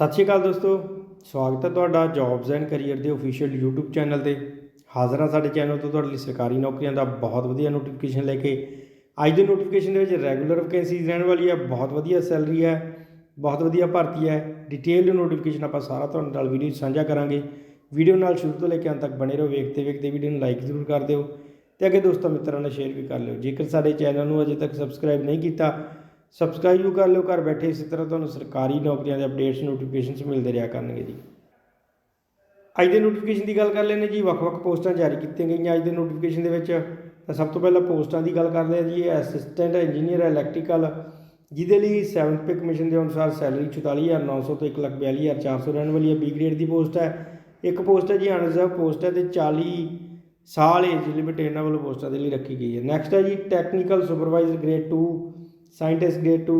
ਸਤਿ ਸ਼੍ਰੀ ਅਕਾਲ ਦੋਸਤੋ, ਸਵਾਗਤ ਹੈ ਤੁਹਾਡਾ ਜੌਬਸ ਐਂਡ ਕੈਰੀਅਰ ਦੇ ਅਫੀਸ਼ੀਅਲ YouTube ਚੈਨਲ ਤੇ। ਹਾਜ਼ਰ ਹਾਂ ਸਾਡੇ ਚੈਨਲ ਤੋਂ ਤੁਹਾਡੇ ਲਈ ਸਰਕਾਰੀ ਨੌਕਰੀਆਂ ਦਾ ਬਹੁਤ ਵਧੀਆ ਨੋਟੀਫਿਕੇਸ਼ਨ ਲੈ ਕੇ। ਅੱਜ ਦੀ ਨੋਟੀਫਿਕੇਸ਼ਨ ਦੇ ਵਿੱਚ ਰੈਗੂਲਰ ਵੈਕੈਂਸੀਜ਼ ਰਹਿਣ ਵਾਲੀ ਹੈ, ਬਹੁਤ ਵਧੀਆ ਸੈਲਰੀ ਹੈ, ਬਹੁਤ ਵਧੀਆ ਭਰਤੀ ਹੈ। ਡਿਟੇਲਡ ਨੋਟੀਫਿਕੇਸ਼ਨ ਆਪਾਂ ਸਾਰਾ ਤੁਹਾਡੇ ਨਾਲ ਵੀਡੀਓ ਸਾਂਝਾ ਕਰਾਂਗੇ। ਵੀਡੀਓ ਨਾਲ ਸ਼ੁਰੂ ਤੋਂ ਲੈ ਕੇ ਅੰਤ ਤੱਕ ਬਣੇ ਰਹੋ, ਵੇਖਦੇ ਵੇਖਦੇ ਵੀਡੀਓ ਨੂੰ ਲਾਈਕ ਜ਼ਰੂਰ ਕਰ ਦਿਓ। ਤੇ ਅੱਗੇ ਦੋਸਤਾਂ ਮਿੱਤਰਾਂ ਨਾਲ ਸ਼ੇਅਰ ਵੀ ਕਰ ਲਿਓ। ਜੇਕਰ ਸਾਡੇ ਚੈਨਲ ਨੂੰ ਅਜੇ ਤੱਕ ਸਬਸਕ੍ਰਾਈਬ ਨਹੀਂ ਕੀਤਾ ਸਬਸਕ੍ਰਾਈਬ ਵੀ ਕਰ ਲਿਓ, ਘਰ ਬੈਠੇ ਇਸੇ ਤਰ੍ਹਾਂ ਤੁਹਾਨੂੰ ਸਰਕਾਰੀ ਨੌਕਰੀਆਂ ਦੇ ਅਪਡੇਟਸ ਨੋਟੀਫਿਕੇਸ਼ਨਸ ਮਿਲਦੇ ਰਿਹਾ ਕਰਨਗੇ ਜੀ। ਅੱਜ ਦੇ ਨੋਟੀਫਿਕੇਸ਼ਨ ਦੀ ਗੱਲ ਕਰ ਲੈਂਦੇ ਜੀ, ਵੱਖ-ਵੱਖ ਪੋਸਟਾਂ ਜਾਰੀ ਕੀਤੀਆਂ ਗਈਆਂ ਅੱਜ ਦੇ ਨੋਟੀਫਿਕੇਸ਼ਨ ਦੇ ਵਿੱਚ। ਤਾਂ ਸਭ ਤੋਂ ਪਹਿਲਾਂ ਪੋਸਟਾਂ ਦੀ ਗੱਲ ਕਰਦੇ ਹਾਂ ਜੀ ਅਸਿਸਟੈਂਟ ਇੰਜੀਨੀਅਰ ਇਲੈਕਟ੍ਰੀਕਲ ਜਿਹਦੇ ਲਈ 7th ਪੇ ਕਮਿਸ਼ਨ ਦੇ ਅਨੁਸਾਰ ਸੈਲਰੀ 44900 ਤੋਂ 142400 ਰਹਿਣ ਵਾਲੀ ਹੈ ਬੀ ਗ੍ਰੇਡ ਦੀ ਪੋਸਟ ਹੈ। ਇੱਕ ਪੋਸਟ ਹੈ ਜੀ ਅਨਰਿਜ਼ਰਵ ਪੋਸਟ ਹੈ ਤੇ 40 ਸਾਲ ਏਜ ਲਿਮਿਟ ਇਹਨਾਂ ਵੱਲੋਂ ਪੋਸਟਾਂ ਦੇ ਲਈ ਰੱਖੀ ਗਈ ਹੈ। ਨੈਕਸਟ ਹੈ ਜੀ technical supervisor grade 2 scientist grade 2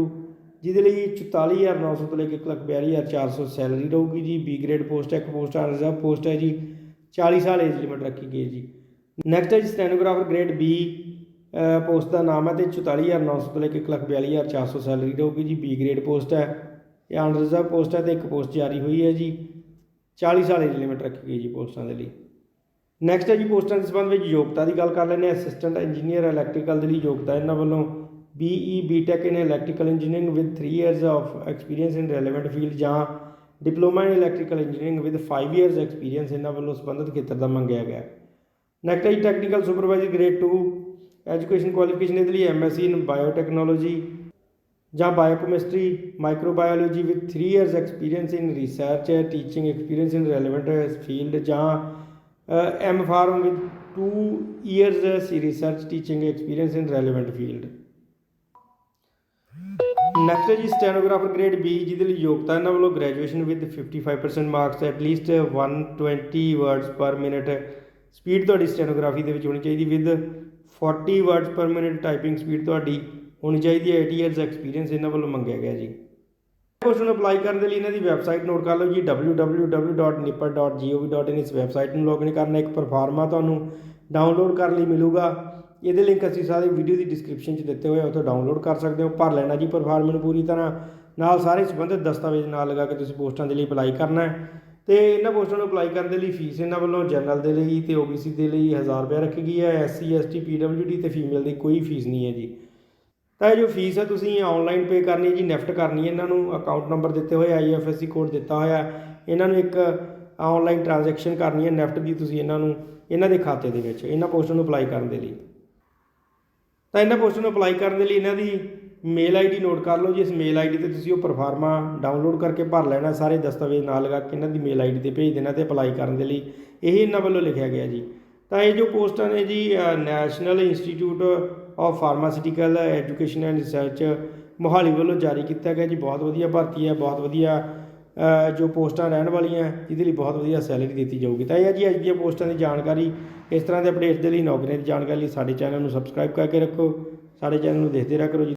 ਜਿਹਦੇ ਲਈ 44900 ਤੋਂ ਲੈ ਕੇ 142400 ਸੈਲਰੀ ਰਹੂਗੀ ਜੀ ਬੀ ਗ੍ਰੇਡ ਪੋਸਟ ਹੈ, ਇੱਕ ਪੋਸਟ ਅਨਰਿਜ਼ਰਵ ਪੋਸਟ ਹੈ ਜੀ 40 ਸਾਲ ਏਜ ਲਿਮਿਟ ਰੱਖੀ ਗਈ ਹੈ ਜੀ। ਨੈਕਸਟ ਹੈ ਜੀ ਸਟੈਨੋਗ੍ਰਾਫਰ ਗ੍ਰੇਡ ਬੀ ਪੋਸਟ ਦਾ ਨਾਮ ਹੈ ਤੇ 44900 ਤੋਂ ਲੈ ਕੇ 142400 ਸੈਲਰੀ ਰਹੂਗੀ ਜੀ ਬੀ ਗ੍ਰੇਡ ਪੋਸਟ ਹੈ। ਇਹ ਅਨਰਿਜ਼ਰਵ ਪੋਸਟ ਹੈ ਤੇ ਇੱਕ ਪੋਸਟ ਜਾਰੀ ਹੋਈ ਹੈ ਜੀ 40 ਸਾਲ ਏਜ ਲਿਮਿਟ ਰੱਖੀ ਗਈ ਜੀ ਪੋਸਟਾਂ ਦੇ ਲਈ। ਨੈਕਸਟ ਹੈ ਜੀ, ਪੋਸਟਾਂ ਦੇ ਸੰਬੰਧ ਵਿੱਚ ਯੋਗਤਾ ਦੀ ਗੱਲ ਕਰ ਲੈਂਦੇ ਹਾਂ। ਅਸਿਸਟੈਂਟ ਇੰਜੀਨੀਅਰ ਇਲੈਕਟ੍ਰੀਕਲ ਦੇ ਲਈ ਯੋਗਤਾ ਇਹਨਾਂ ਵੱਲੋਂ BE BTech in electrical engineering with 3 years of experience in relevant field ਜਾਂ diploma in electrical engineering with 5 years experience ਇਹਨਾਂ ਵੱਲੋਂ ਸੰਬੰਧਿਤ ਖੇਤਰ ਦਾ ਮੰਗਿਆ ਗਿਆ। ਨੈਕਸਟ ਹੈ technical supervisor grade 2 education qualification ਇਹਦੇ ਲਈ ਐਮਐਸਸੀ ਇਨ ਬਾਇਓਟੈਕਨੋਲੋਜੀ ਜਾਂ biochemistry microbiology with 3 years experience in research teaching experience in relevant field ਜਾਂ M Pharm with 2 years research teaching experience in relevant field next ਹੈ ਜੀ stenographer grade B, ਜਿਹਦੇ ਲਈ ਯੋਗਤਾ ਇਹਨਾਂ ਵੱਲੋਂ graduation with 55% marks at least 120 words per minute speed ਤੁਹਾਡੀ stenography ਦੇ ਵਿੱਚ ਹੋਣੀ ਚਾਹੀਦੀ। With 40 words per minute typing speed ਤੁਹਾਡੀ ਹੋਣੀ ਚਾਹੀਦੀ ਹੈ। 8 ਇਅਰਸ ਐਕਸਪੀਰੀਅੰਸ ਇਹਨਾਂ ਵੱਲੋਂ ਮੰਗਿਆ ਗਿਆ ਜੀ। ਪੋਸਟ ਅਪਲਾਈ ਕਰਨ ਦੇ ਲਈ ਇਹਨਾਂ ਦੀ ਵੈਬਸਾਈਟ ਨੋਟ ਕਰ ਲਓ ਜੀ। www.nipper.gov.in ਇਸ ਵੈਬਸਾਈਟ ਨੂੰ ਲੌਗਇਨ ਕਰਨਾ। ਇੱਕ ਪਰਫਾਰਮਾ ਤੁਹਾਨੂੰ ਡਾਊਨਲੋਡ ਕਰਨ ਲਈ ਮਿਲੂਗਾ। ਇਹਦੇ ਲਿੰਕ ਅਸੀਂ ਸਾਰੇ ਵੀਡੀਓ ਦੀ ਡਿਸਕ੍ਰਿਪਸ਼ਨ 'ਚ ਦਿੱਤੇ ਹੋਏ ਆ, ਉੱਥੋਂ ਡਾਊਨਲੋਡ ਕਰ ਸਕਦੇ ਹੋ। ਭਰ ਲੈਣਾ ਜੀ ਪਰਫਾਰਮਾ ਨੂੰ ਪੂਰੀ ਤਰ੍ਹਾਂ। ਨਾਲ ਸਾਰੇ ਸੰਬੰਧਿਤ ਦਸਤਾਵੇਜ਼ ਨਾਲ ਲਗਾ ਕੇ ਤੁਸੀਂ ਪੋਸਟਾਂ ਦੇ ਲਈ ਅਪਲਾਈ ਕਰਨਾ ਹੈ। ਤੇ ਇਹਨਾਂ ਪੋਸਟਾਂ ਨੂੰ ਅਪਲਾਈ ਕਰਨ ਦੇ ਲਈ ਫੀਸ ਇਹਨਾਂ ਵੱਲੋਂ ਜਨਰਲ ਦੇ ਲਈ ਤੇ OBC ਦੇ ਲਈ 1000 ਰੁਪਏ ਰੱਖੀ ਗਈ ਹੈ। SC ST PWD ਤੇ ਫੀਮੇਲ ਦੀ ਕੋਈ ਫੀਸ ਨਹੀਂ ਹੈ ਜੀ। ਤਾਂ ਇਹ ਜੋ ਫੀਸ ਹੈ ਤੁਸੀਂ ਆਨਲਾਈਨ ਪੇ ਕਰਨੀ ਹੈ ਜੀ ਨੈਫਟ ਕਰਨੀ ਹੈ ਇਹਨਾਂ ਨੂੰ। ਅਕਾਊਂਟ ਨੰਬਰ ਦਿੱਤੇ ਹੋਏ IFSC ਕੋਡ ਦਿੱਤਾ ਹੋਇਆ। ਇਹਨਾਂ ਨੂੰ ਇੱਕ ਆਨਲਾਈਨ ਟ੍ਰਾਂਜੈਕਸ਼ਨ ਕਰਨੀ ਹੈ ਨੈਫਟ ਦੀ ਤੁਸੀਂ ਇਹਨਾਂ ਨੂੰ, ਇਹਨਾਂ ਦੇ ਖਾਤੇ ਦੇ ਵਿੱਚ, ਇਹਨਾਂ ਪੋਸਟਾਂ ਨੂੰ ਅਪਲਾਈ ਕਰਨ ਦੇ ਲਈ। ਤਾਂ ਇਹਨਾਂ ਪੋਸਟਾਂ ਨੂੰ ਅਪਲਾਈ ਕਰਨ ਦੇ ਲਈ ਇਹਨਾਂ ਦੀ ਮੇਲ ਆਈਡੀ ਨੋਟ ਕਰ ਲਓ ਜੀ। ਇਸ ਮੇਲ ਆਈਡੀ ਤੇ ਤੁਸੀਂ ਉਹ ਪਰਫਾਰਮਾ ਡਾਊਨਲੋਡ ਕਰਕੇ ਭਰ ਲੈਣਾ, ਸਾਰੇ ਦਸਤਾਵੇਜ਼ ਨਾਲ ਲਗਾ ਕੇ ਇਹਨਾਂ ਦੀ ਮੇਲ ਆਈਡੀ ਤੇ ਭੇਜ ਦੇਣਾ ਤੇ ਅਪਲਾਈ ਕਰਨ ਦੇ ਲਈ। ਇਹ ਇਹਨਾਂ ਵੱਲੋਂ ਲਿਖਿਆ ਗਿਆ ਜੀ। ਤਾਂ ਇਹ ਜੋ ਪੋਸਟਾਂ ਨੇ ਜੀ National Institute of Pharmaceutical Education and Research Mohali ਵੱਲੋਂ ਜਾਰੀ ਕੀਤਾ ਗਿਆ ਜੀ। ਬਹੁਤ ਵਧੀਆ ਭਰਤੀ ਹੈ, ਬਹੁਤ ਵਧੀਆ ਜੋ ਪੋਸਟਾਂ ਰਹਿਣ ਵਾਲੀਆਂ ਜਿਹਦੇ ਲਈ ਬਹੁਤ ਵਧੀਆ ਸੈਲਰੀ ਦਿੱਤੀ ਜਾਊਗੀ। ਤਾਂ ਇਹ ਹੈ ਜੀ, ਅੱਜ ਦੀਆਂ ਪੋਸਟਾਂ ਦੀ ਜਾਣਕਾਰੀ। ਇਸ ਤਰ੍ਹਾਂ ਦੇ ਅਪਡੇਟਸ ਦੇ ਲਈ ਨੌਕਰੀਆਂ ਦੀ ਜਾਣਕਾਰੀ ਲਈ ਸਾਡੇ ਚੈਨਲ ਨੂੰ ਸਬਸਕ੍ਰਾਈਬ ਕਰਕੇ ਰੱਖੋ। ਸਾਡੇ ਚੈਨਲ ਨੂੰ ਦੇਖਦੇ ਰਿਹਾ ਕਰੋ ਜੀ।